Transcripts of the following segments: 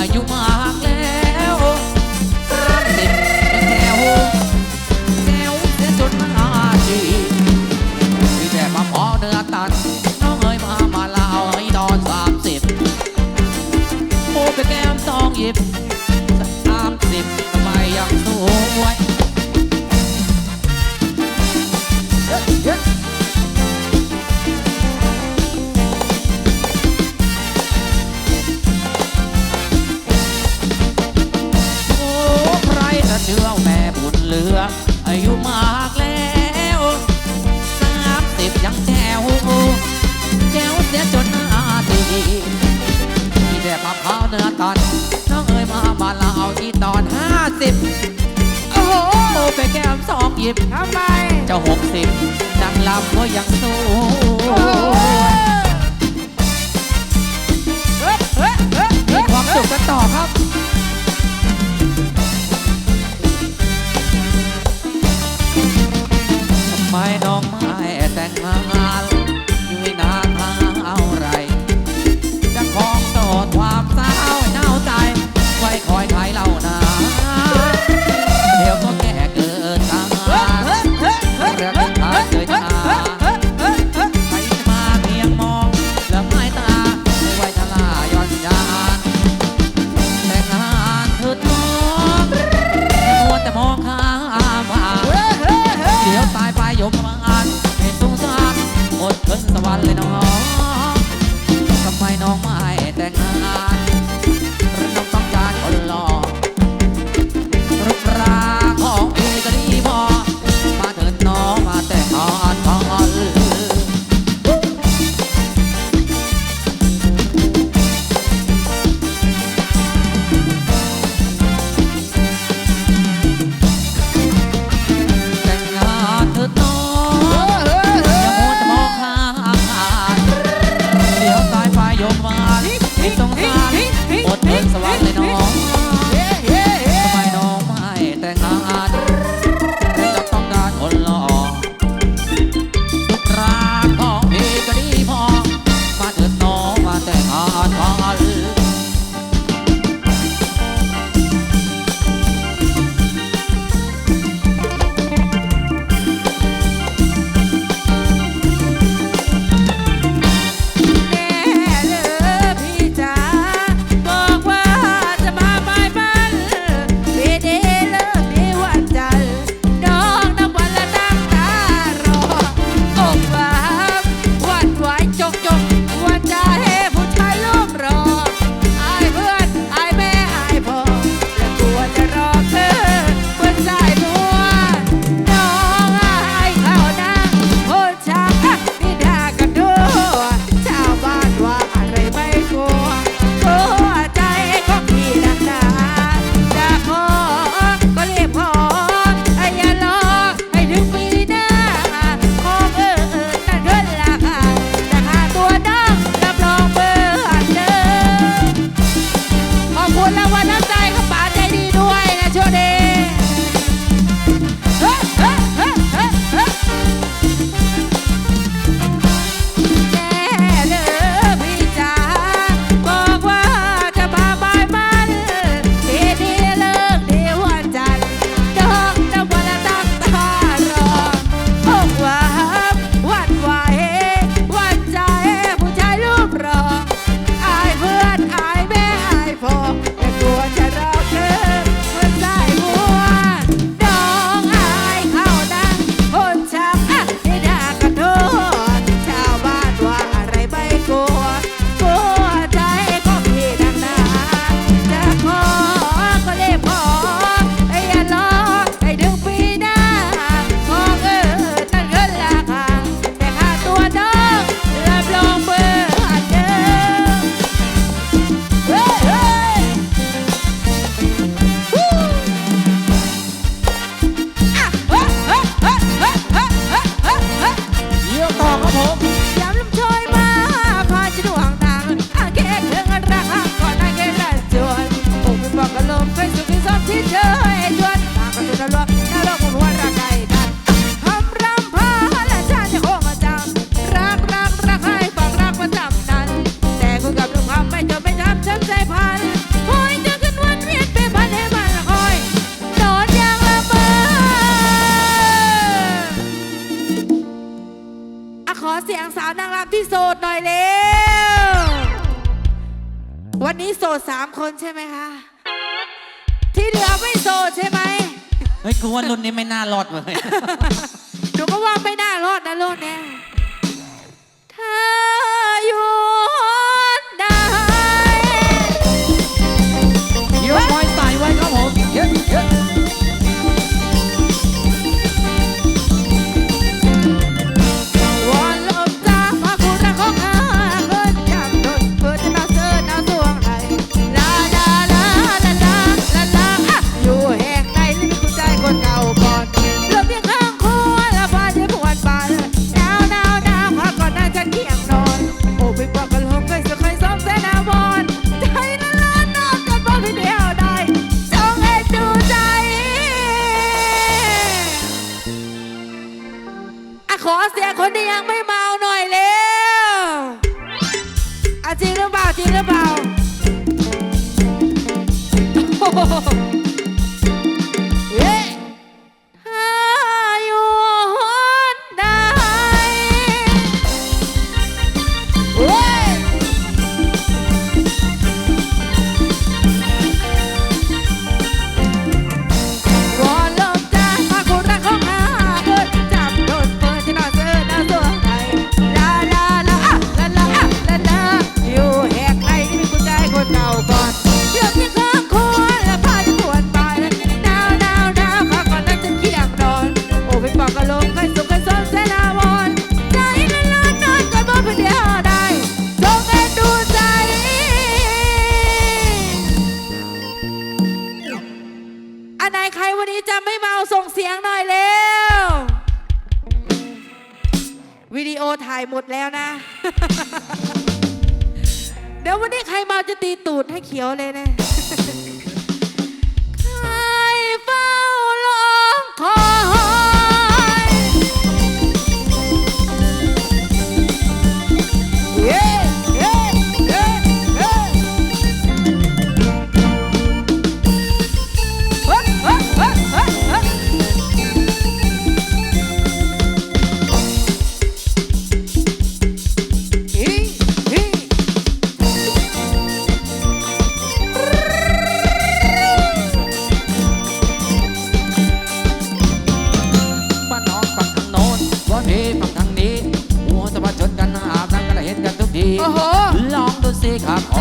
ออายุมา ยังสู้ โสดสามคนใช่ไหมคะ ที่เหลือไม่โสดใช่ไหมเฮ้ยกูว่ารุ่นนี้ไม่น่ารอดเลย หนูก็ว่าไม่น่ารอดนะรุ่นนี้ Oh, oh. Long to say, come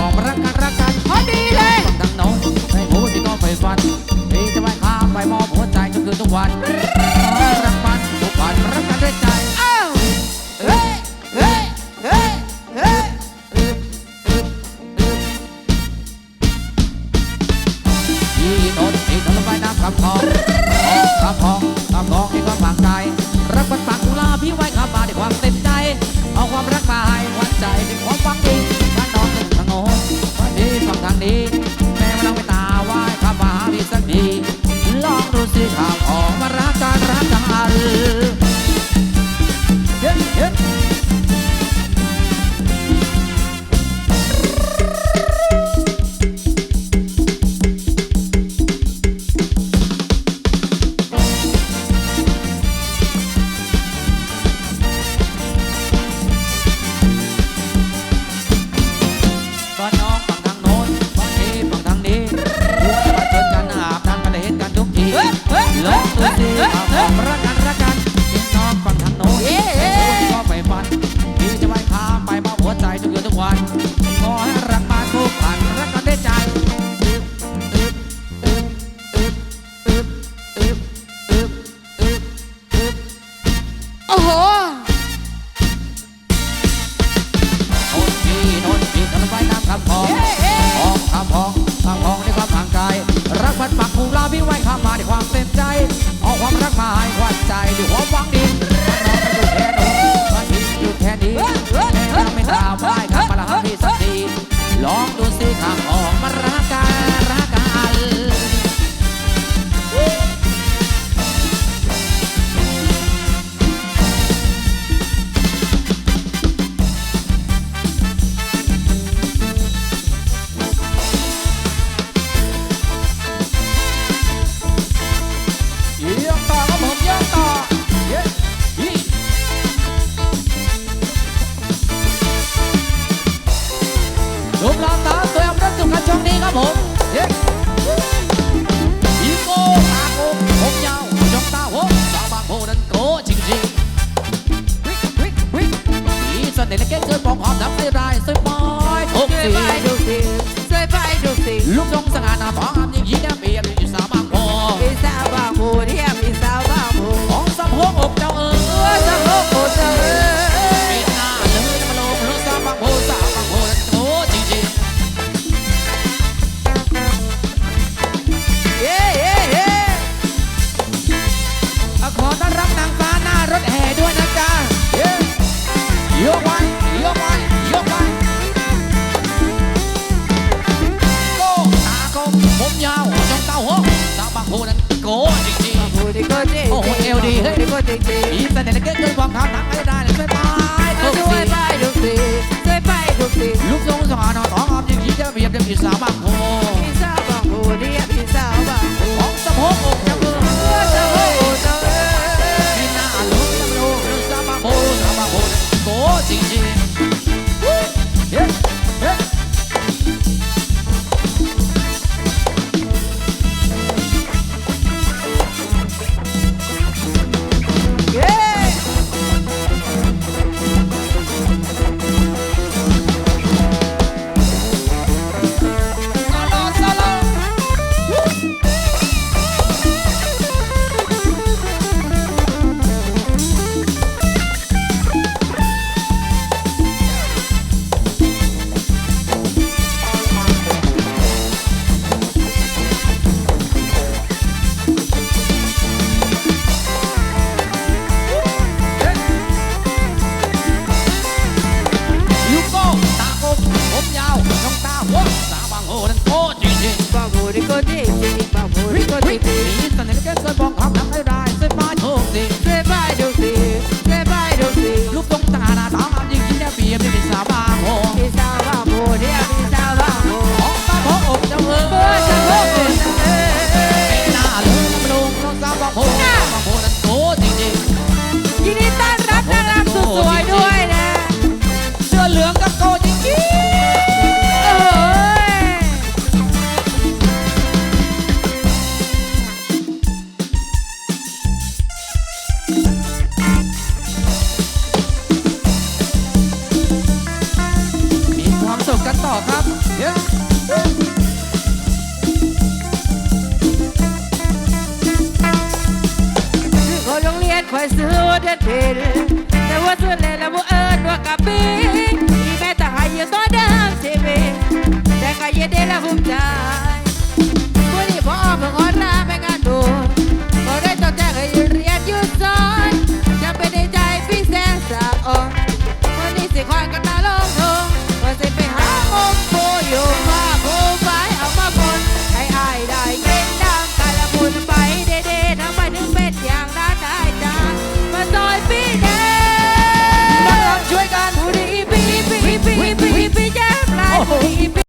สา baby.